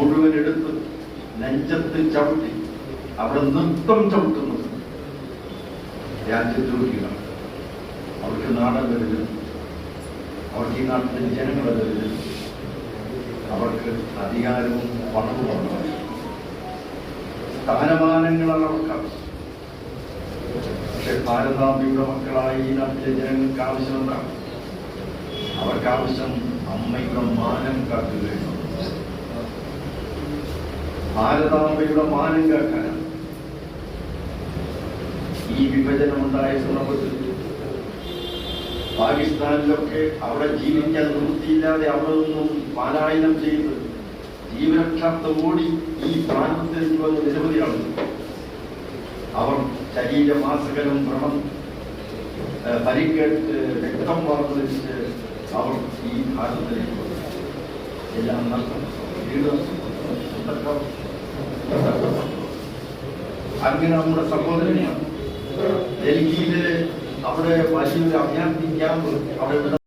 മുഴുവൻ എടുത്ത് നെഞ്ചത്ത് ചവിട്ടി അവിടെ നൃത്തം ചവിട്ടുന്നത് രാജ്യദ്രോഹികളാണ് അവർക്ക് നാടൻ വരില്ല അവർക്ക് ഈ നാട്ടിലെ ജനങ്ങൾ വരില്ല അവർക്ക് അധികാരവും പണവുമാണ് സ്ഥാനമാനങ്ങളാണ് അവർക്ക് ആവശ്യം. പക്ഷെ ഭാരതാമ്പിയുടെ മക്കളായ ഈ നാട്ടിലെ ജനങ്ങൾക്ക് ആവശ്യം എന്താണ്? അവർക്ക് അമ്മയുടെ മാനം കാക്കുകയാണ് ഭാരതാംബയുടെ മാനം കേൾക്കാനാണ്. ഈ വിഭജനം ഉണ്ടായ സന്ദർഭത്തിൽ പാകിസ്ഥാനിലൊക്കെ അവിടെ ജീവിക്കാൻ നിവൃത്തിയില്ലാതെ അവിടെ നിന്നും പാലായനം ചെയ്ത് ജീവരക്ഷാർത്ഥമോടി ഈ പ്രാന്തത്തിൽ വന്ന നിരവധി ആളുകൾ അവർ ശരീരമാസകനും ഭ്രമം പരിക്കേട്ട് രക്തം വർദ്ധിച്ച് അവർ ഈ ഭാരതത്തിലേക്ക് എല്ലാം നഷ്ടം, നഷ്ടം. അങ്ങനെ നമ്മുടെ സഹോദരനെയാണ്. ഡൽഹിയിൽ അവിടെ വലിയൊരു അഭയാർത്ഥി ക്യാമ്പ് അവിടെ